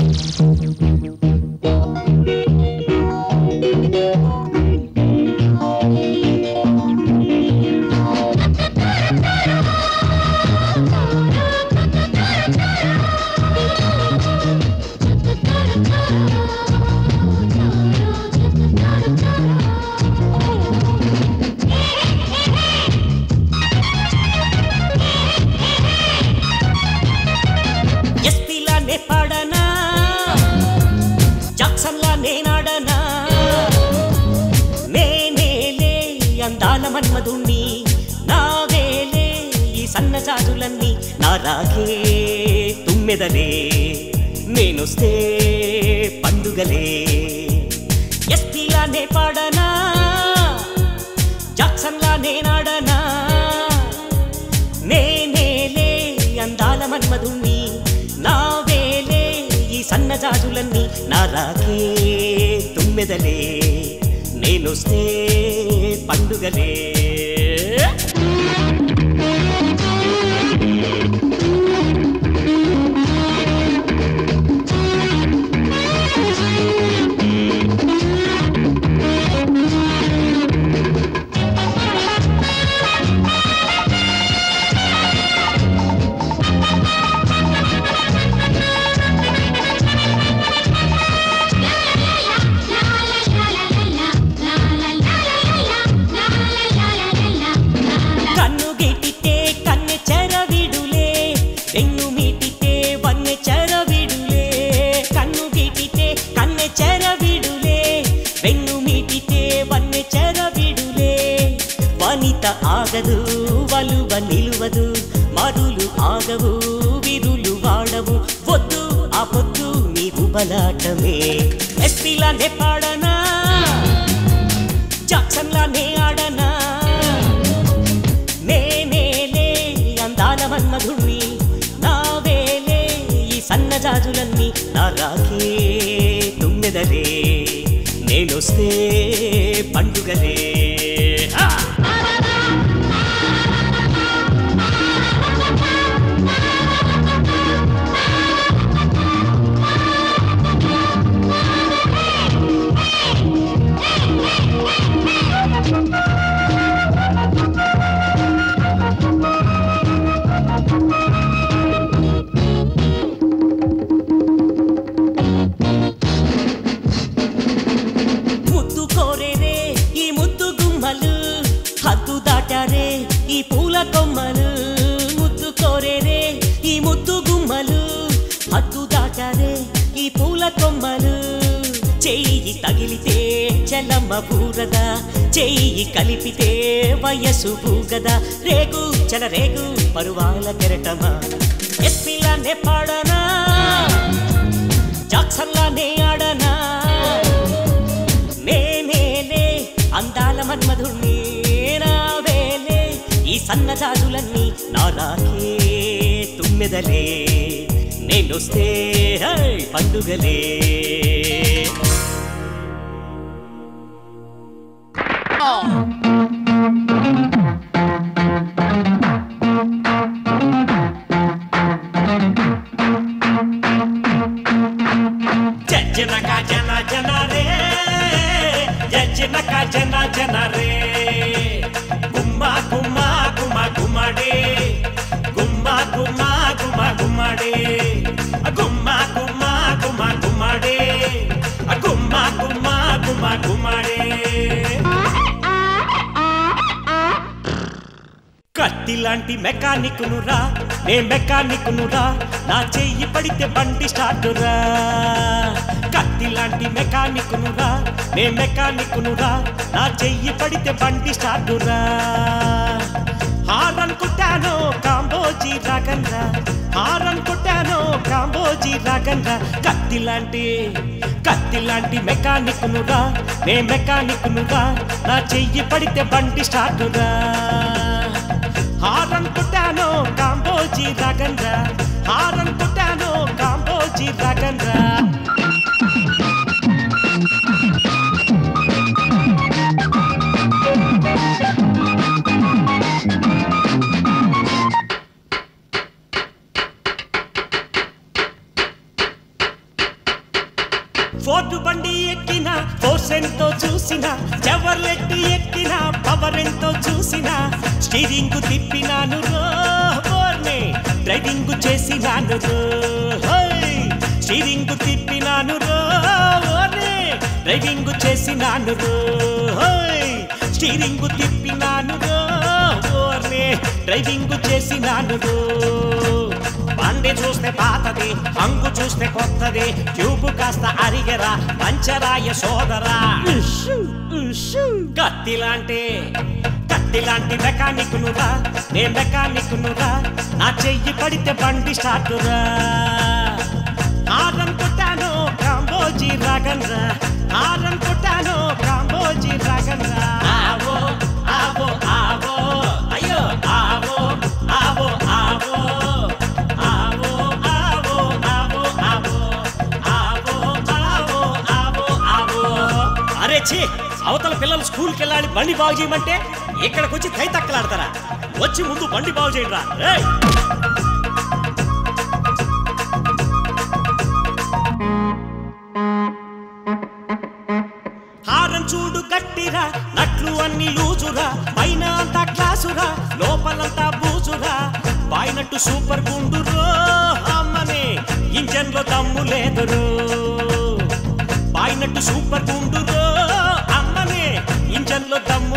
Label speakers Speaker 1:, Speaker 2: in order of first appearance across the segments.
Speaker 1: Thank you. దాన మన్మధుణ్ణి నావేలే ఈ సన్నజాజులన్నీ నా రాగే తుమ్మెదలే. నేనొస్తే పండుగలే. ఎస్పీలానే పాడనా? జాక్సన్లా నేనాడనా నేనేలే అందాల మన్మధుణ్ణి నా వేలే ఈ సన్నజాజులన్నీ నా రాగే తుమ్మెదలే. నేనొస్తే పండుగలే ఆట ఆగదు వలువ నిలువదు మరులు ఆగవు విరులు వాడవు. వద్దు ఆ పొద్దు నీవు బలాటమే. ఎస్పీలానే పాడనా? జాక్సన్లానే ఆడనా? నేనేలే అందాల మన్మధుణ్ణి నా వేలే ఈ సన్నజాజులన్నీ నా రాకే తుమ్మెదలే. నేనొస్తే పండుగలే. చెయ్యి తగిలితే చలమ్మ బూరద చెయ్యి కలిపితే వయసు బూగద రేగు చల రేగు పరువాల కెరటమా? ఎస్పిలానే పాడనా? జాక్సన్లానే ఆడనా? నేనేనే అందాల మన్మధుణ్ణి నావేలే ఈ సన్నజాజులన్నీ నా రాకే తుమ్మెదలే. నేనొస్తే పండుగలే. జనక జన జన రే జనక జన జన రే గుమ్మ గుమ్మ గుమ్మ గుమ్మడే గుమ్మ గుమ్మ గుమ్మ గుమ్మడే గుమ్మ గుమ్మ గుమ్మ గుమ్మడే గుమ్మ గుమ్మ గుమ్మడే బండి లాంటి మెకానిక్ రా. నే మెకానిక్ రా. నా చెయ్యి పడితే బండి స్టార్ట్ రా. కత్తి లాంటి మెకానిక్ రా. నే మెకానిక్ రా. నా చెయ్యి పడితే బండి స్టార్ట్ రా. హారన్ కుట్టాను కాంబోజీ రాగన్రా హారన్ కుట్టాను కాంబోజీ రాగన్రా కత్తి లాంటి కత్తి లాంటి మెకానిక్ రా. నే మెకానిక్ రా. నా చెయ్యి పడితే బండి స్టార్ట్ రా. హారన్ కుట్టాను కాంబోజీ రాగన్రా హారన్ స్టీరింగ్ తిప్పినాను రో ఓర్నే. డ్రైవింగ్ చేసినాను. స్టీరింగ్ తిప్పినాను రో ఓర్నే. డ్రైవింగ్ చేసినాను. స్టీరింగ్ తిప్పినాను రో ఓర్నే. డ్రైవింగ్ చేసినాను బండి చూస్తే పాతది హంగు చూస్తే కొత్తది ట్యూబ్ కాస్త అరిగెరా పంచరాయ సోదరా. కత్తిలాంటి ఇలాంటి మెకానికునురా నే మెకానికునురా నా చెయ్యి పడితే బండి స్టార్టురా ఆరం కొట్టాను కాంబోజీ రాగన్రా ఆరం కొట్టాను కాంబోజీ రాగన్రా ఆవో ఆవో ఆవో అయ్యో ఆవో ఆవో ఆవో అరే అవతల పిల్లలు స్కూల్కి వెళ్ళాలి బండి బాగు చేయమంటే ఇక్కడికి వచ్చి తైతక్కలాడతారా? వచ్చి ముందు బండి బాగు చేయరా రేయ్ హారం చూడు గట్టిరా నట్లు అన్ని లూజురా పైన అంతా క్లాసురా లోపలంతా బూజురా. పైనట్టు సూపర్ గుండురో అమ్మనే ఇంజన్లో దమ్ము లేదురు. పైనట్టు సూపర్ గుండురో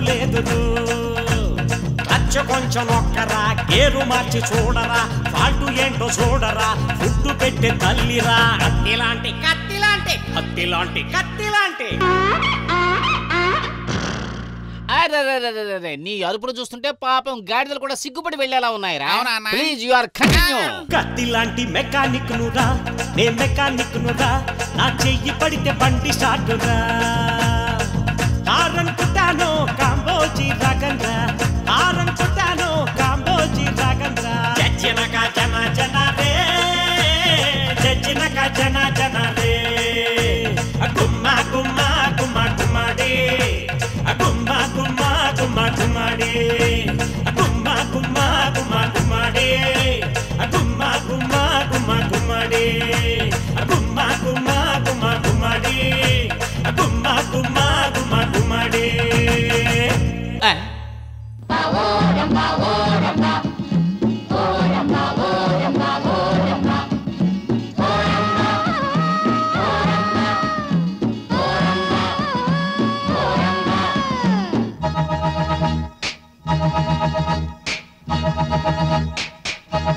Speaker 1: లో దమ్ము లేదురో క్లచ్ కొంచెం నొక్కరా గేరు మార్చి చూడరా ఫాల్టు ఏంటో చూడరా ఫుడ్డు పెట్టే తల్లిరా. కత్తిలాంటి కత్తిలాంటి. కత్తిలాంటి. కత్తిలాంటి.
Speaker 2: నీ అరుపులు చూస్తుంటే పాపం గాడిదలు కూడా సిగ్గుపడి వెళ్ళేలా ఉన్నాయిరా? ప్లీజ్ యు ఆర్ కంటిన్యూ
Speaker 1: కత్తిలాంటి మెకానిక్ నురా నే మెకానిక్ నురా నా చెయ్యి పడితే బండి స్టార్టురా. హారన్ కుట్టాను కాంబోజీ రాగన్రా హారన్ కుట్టాను కాంబోజీ రాగన్రా జజ్జనక జన జన రే జజ్జనక జన జన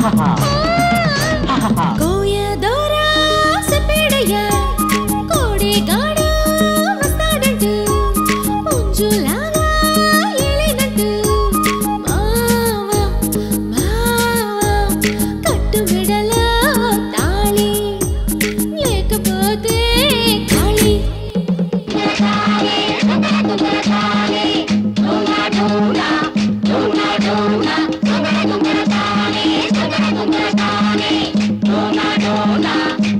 Speaker 3: ハハハ Barcelona.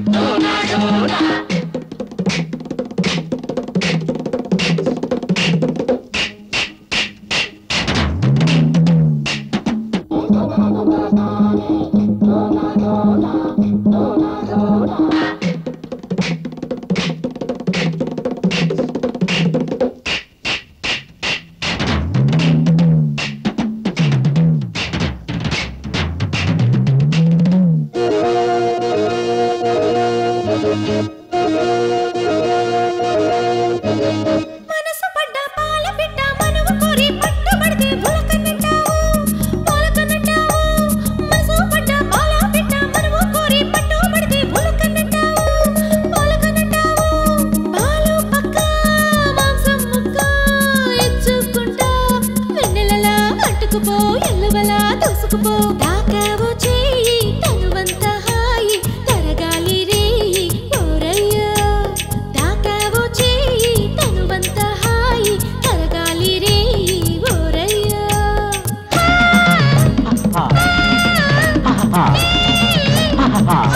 Speaker 3: 啊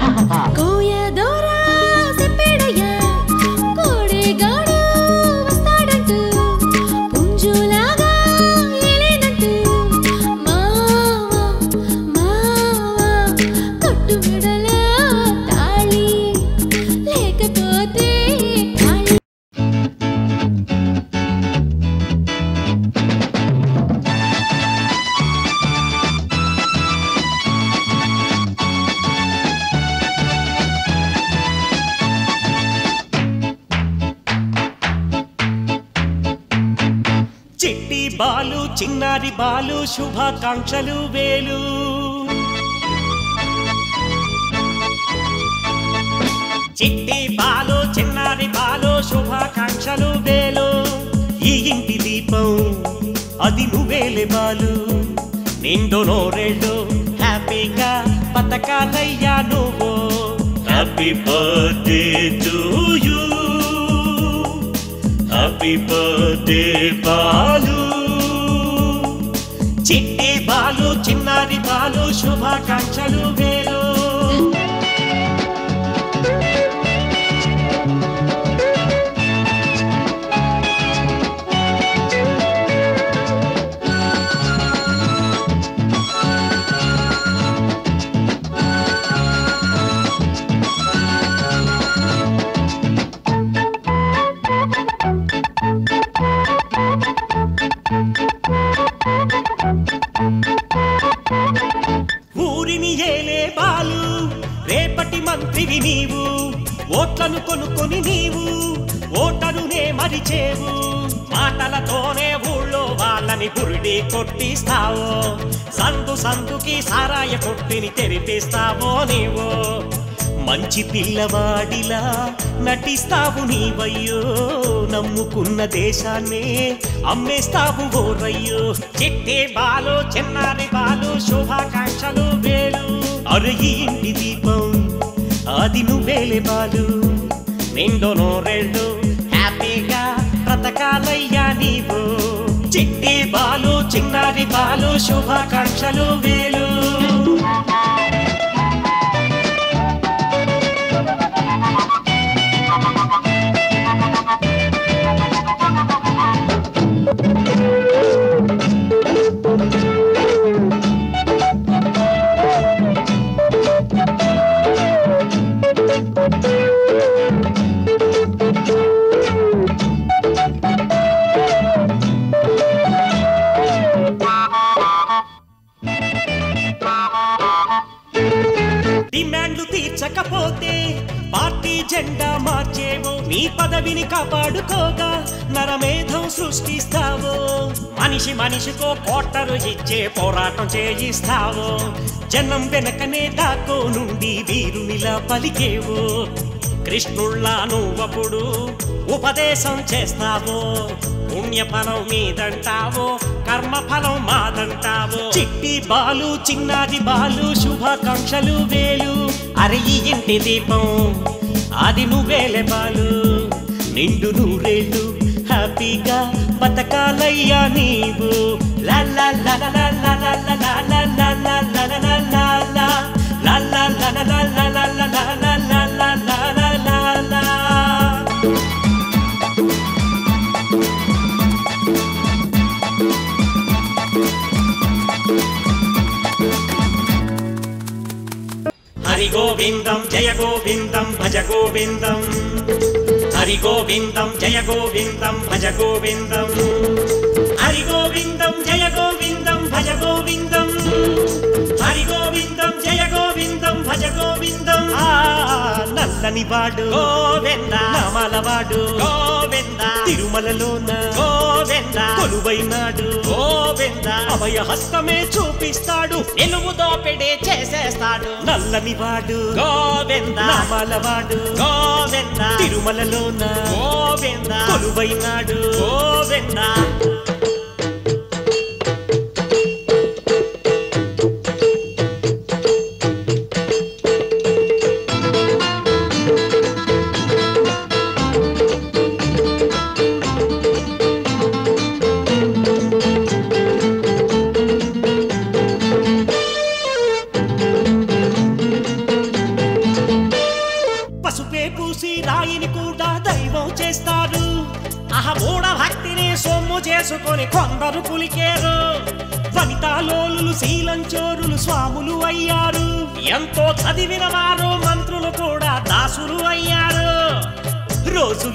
Speaker 3: 哈哈哈 చిట్టి
Speaker 1: బాలు చిన్నారి బాలు శుభాకాంక్షలు వేలు. చిట్టి బాలు చిన్నారి బాలు శుభాకాంక్షలు వేలు. ఈ ఇంటి దీపం అది నువ్వేలే బాలు నిండు నోరేళ్ళు హ్యాపీగా బతకాలయ్యా నువ్వు. Happy birthday to you happy birthday Balu చిట్టి బాలు చిన్నారి బాలు శుభాకాంక్షలు నీవు ఓటరునే మరిచేవు. మాటలతోనే ఊళ్ళో వాళ్ళని బురిడి కొట్టిస్తావో సందు సందుకి సారాయ కొట్టిని తెరిపిస్తావో నీవు. మంచి పిల్లవాడిలా నటిస్తావు నీవయ్యో నమ్ముకున్న దేశాన్నే అమ్మేస్తావు ఓరయ్యో. చెట్టే బాలు చిన్నారి బాలు శుభాకాంక్షలు వేలు. అరే ఇంటి దీపం అది నువ్వేలే బాలు. నిండు నూరెళ్ళు హ్యాపీగా బ్రతకాలయ్యా నీవు. చిట్టి బాలు చిన్నారి బాలు శుభాకాంక్షలు వేలు. జెండా మార్చేవో. నీ పదవిని కాపాడుకోగా నరమేధం సృష్టిస్తావో. మనిషి మనిషికో కోటరు ఇచ్చే పోరాటం చేయిస్తావో. జనం వెనకనే దాకో నుండి వీరునిలా పలికేవో కృష్ణుళ్ళా నువ్వప్పుడు ఉపదేశం చేస్తావో. పుణ్యఫలం మీదంటావో కర్మఫలం మాదంటావో. చిట్టి బాలు చిన్నాది బాలు శుభాకాంక్షలు వేలు అరే ఇంటి దీపం. ఆదిము వేలెబాలు నిండు నూరేళ్ళు హ్యాపీగా బతకాలయ్యా నీవు హరి గోవిందం జయ గోవిందం భజ గోవిందం హరి గోవిందం జయ గోవిందం భజ గోవిందం హరి గోవిందం జయ గోవిందం భజ గోవిందం హరి గోవిందం జయ గోవిందం భజ గోవిందం ఆ నల్లని వాడు గోవింద. నామాల వాడు. గోవింద. తిరుమలలోన గోవింద. కొలువైనాడు గోవింద. అభయ హస్తమే చూపిస్తాడు.
Speaker 2: నిలువు దోపిడీ చేసేస్తాడు.
Speaker 1: నల్లని వాడు.
Speaker 2: గోవింద.
Speaker 1: నామాల వాడు.
Speaker 2: గోవింద.
Speaker 1: తిరుమలలోన
Speaker 2: గోవింద.
Speaker 1: కొలువైనాడు
Speaker 2: గోవింద.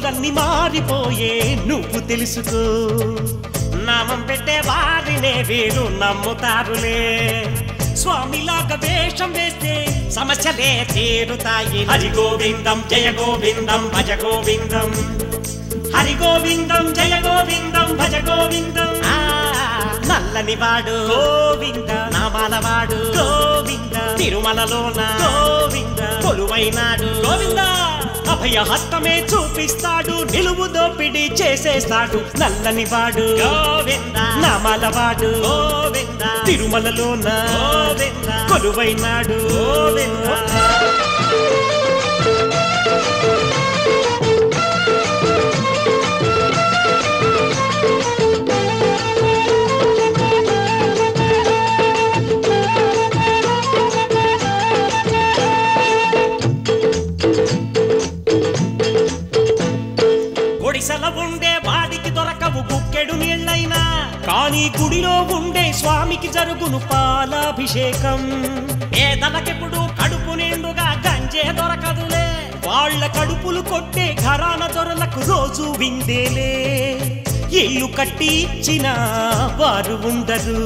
Speaker 1: రోజులన్నీ మారిపోయే నువ్వు తెలుసుకో. నామం పెట్టే వారినే వీరు నమ్ముతారులే. స్వామిలాగా వేషం వేస్తే సమస్యలే తీరుతాయి. హరి గోవిందం జయ గోవిందం భజ గోవిందం. హరి గోవిందం జయ గోవిందం భజ గోవిందం. ఆ, నల్లని వాడు గోవింద నామాల వాడు గోవింద. తిరుమలలోన గోవింద కొలువైనాడు గోవింద. అభయ హస్తమే చూపిస్తాడు నిలువు దోపిడి చేసేస్తాడు నల్లని వాడు నామాల వాడు తిరుమలలోన కొలువైనాడు. స్వామికి పాలాభిషేకం. పేదలకెప్పుడు కడుపు నిండుగా గంజే దొరకదులే. వాళ్ళ కడుపులు కొట్టే ఘరాన దొరలకు రోజు విందేలే. ఇల్లు కట్టి ఇచ్చిన వారు ఉండరు.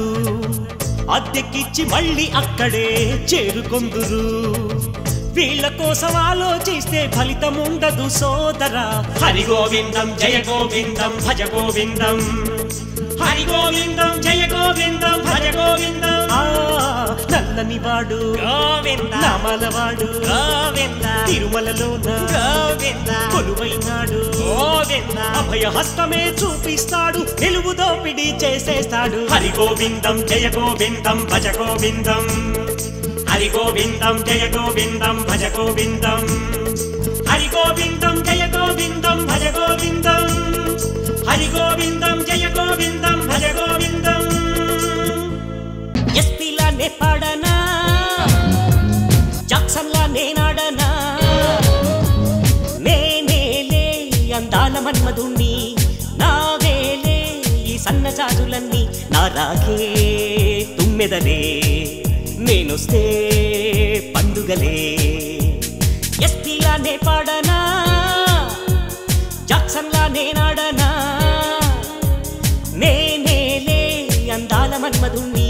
Speaker 1: అద్దెకిచ్చి మళ్ళీ అక్కడే చేరుకొందురు. వీళ్ళ కోసం ఆలోచిస్తే ఫలితం ఉండదు సోదరా. హరి గోవిందం జయ గోవిందం భజ గోవిందం. హరి గోవిందం జయ గోవిందం భజ గోవిందం. నల్లని వాడు గోవింద నామలవాడు గోవింద తిరుమలలోన గోవింద. కొలువైనాడు. గోవింద. అభయ హస్తమే చూపిస్తాడు నిలువు దోపిడి చేసేస్తాడు. హరి గోవిందం జయ గోవిందం భజ గోవిందం. హరి గోవిందం జయ గోవిందం భజ గోవిందం. హరి గోవిందం జయ గోవిందం భజ గోవిందం. సన్నజాజులన్నీ నా రాగే తుమ్మెదలే నేనొస్తే పండుగలే. ఎస్పీలానే పాడనా జాక్సన్లా నేనాడనా నేనేలే అందాల మన్మధుణ్ణి